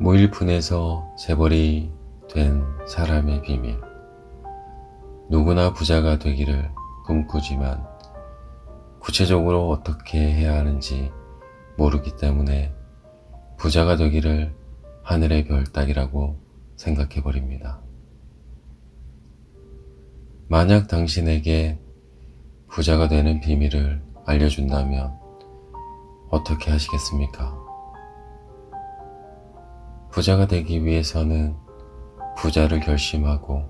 무일푼에서 재벌이 된 사람의 비밀. 누구나 부자가 되기를 꿈꾸지만 구체적으로 어떻게 해야 하는지 모르기 때문에 부자가 되기를 하늘의 별 따기라고 생각해 버립니다. 만약 당신에게 부자가 되는 비밀을 알려준다면 어떻게 하시겠습니까? 부자가 되기 위해서는 부자를 결심하고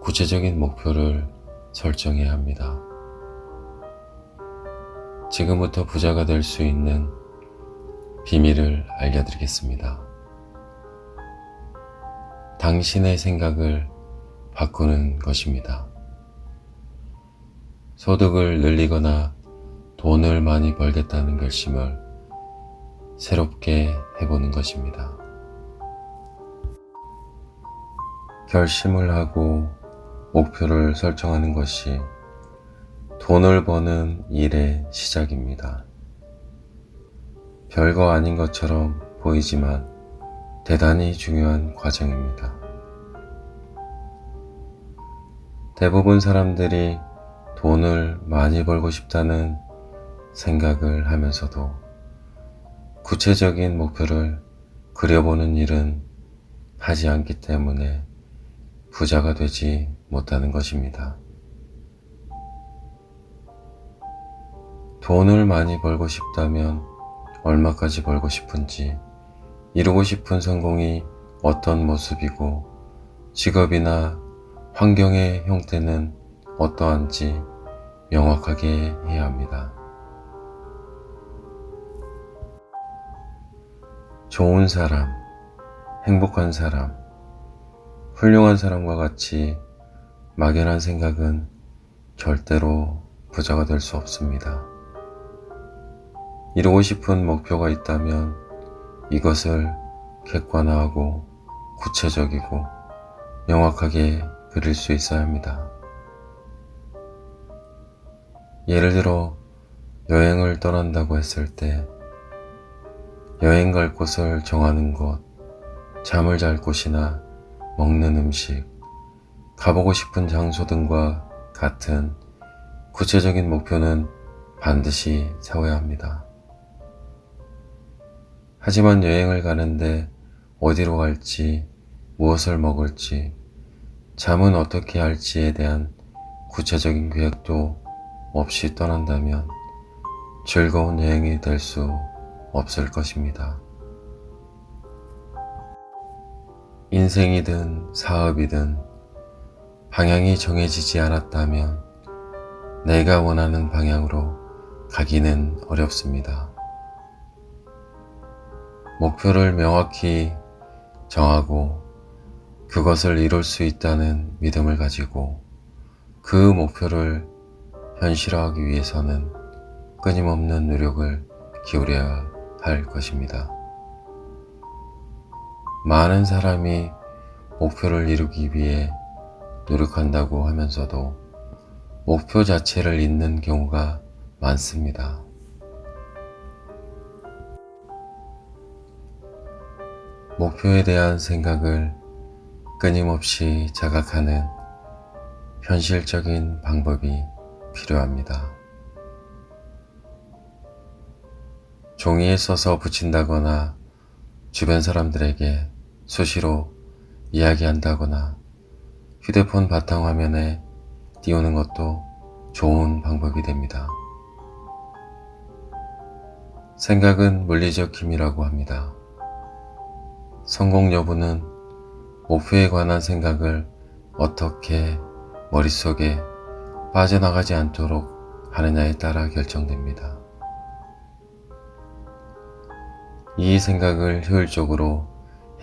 구체적인 목표를 설정해야 합니다. 지금부터 부자가 될 수 있는 비밀을 알려드리겠습니다. 당신의 생각을 바꾸는 것입니다. 소득을 늘리거나 돈을 많이 벌겠다는 결심을 새롭게 해보는 것입니다. 결심을 하고 목표를 설정하는 것이 돈을 버는 일의 시작입니다. 별거 아닌 것처럼 보이지만 대단히 중요한 과정입니다. 대부분 사람들이 돈을 많이 벌고 싶다는 생각을 하면서도 구체적인 목표를 그려보는 일은 하지 않기 때문에 부자가 되지 못하는 것입니다. 돈을 많이 벌고 싶다면 얼마까지 벌고 싶은지, 이루고 싶은 성공이 어떤 모습이고, 직업이나 환경의 형태는 어떠한지 명확하게 해야 합니다. 좋은 사람, 행복한 사람, 훌륭한 사람과 같이 막연한 생각은 절대로 부자가 될 수 없습니다. 이루고 싶은 목표가 있다면 이것을 객관화하고 구체적이고 명확하게 그릴 수 있어야 합니다. 예를 들어 여행을 떠난다고 했을 때 여행 갈 곳을 정하는 것, 잠을 잘 곳이나 먹는 음식, 가보고 싶은 장소 등과 같은 구체적인 목표는 반드시 세워야 합니다. 하지만 여행을 가는데 어디로 갈지, 무엇을 먹을지, 잠은 어떻게 할지에 대한 구체적인 계획도 없이 떠난다면 즐거운 여행이 될 수 없을 것입니다. 인생이든 사업이든 방향이 정해지지 않았다면 내가 원하는 방향으로 가기는 어렵습니다. 목표를 명확히 정하고 그것을 이룰 수 있다는 믿음을 가지고 그 목표를 현실화하기 위해서는 끊임없는 노력을 기울여야 할 것입니다. 많은 사람이 목표를 이루기 위해 노력한다고 하면서도 목표 자체를 잊는 경우가 많습니다. 목표에 대한 생각을 끊임없이 자각하는 현실적인 방법이 필요합니다. 종이에 써서 붙인다거나 주변 사람들에게 수시로 이야기한다거나 휴대폰 바탕화면에 띄우는 것도 좋은 방법이 됩니다. 생각은 물리적 힘이라고 합니다. 성공 여부는 목표에 관한 생각을 어떻게 머릿속에 빠져나가지 않도록 하느냐에 따라 결정됩니다. 이 생각을 효율적으로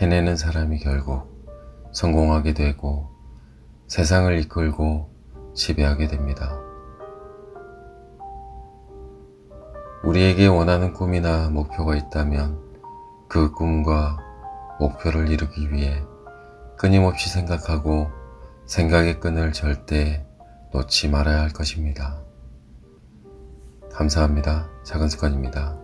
해내는 사람이 결국 성공하게 되고 세상을 이끌고 지배하게 됩니다. 우리에게 원하는 꿈이나 목표가 있다면 그 꿈과 목표를 이루기 위해 끊임없이 생각하고 생각의 끈을 절대 놓지 말아야 할 것입니다. 감사합니다. 작은 습관입니다.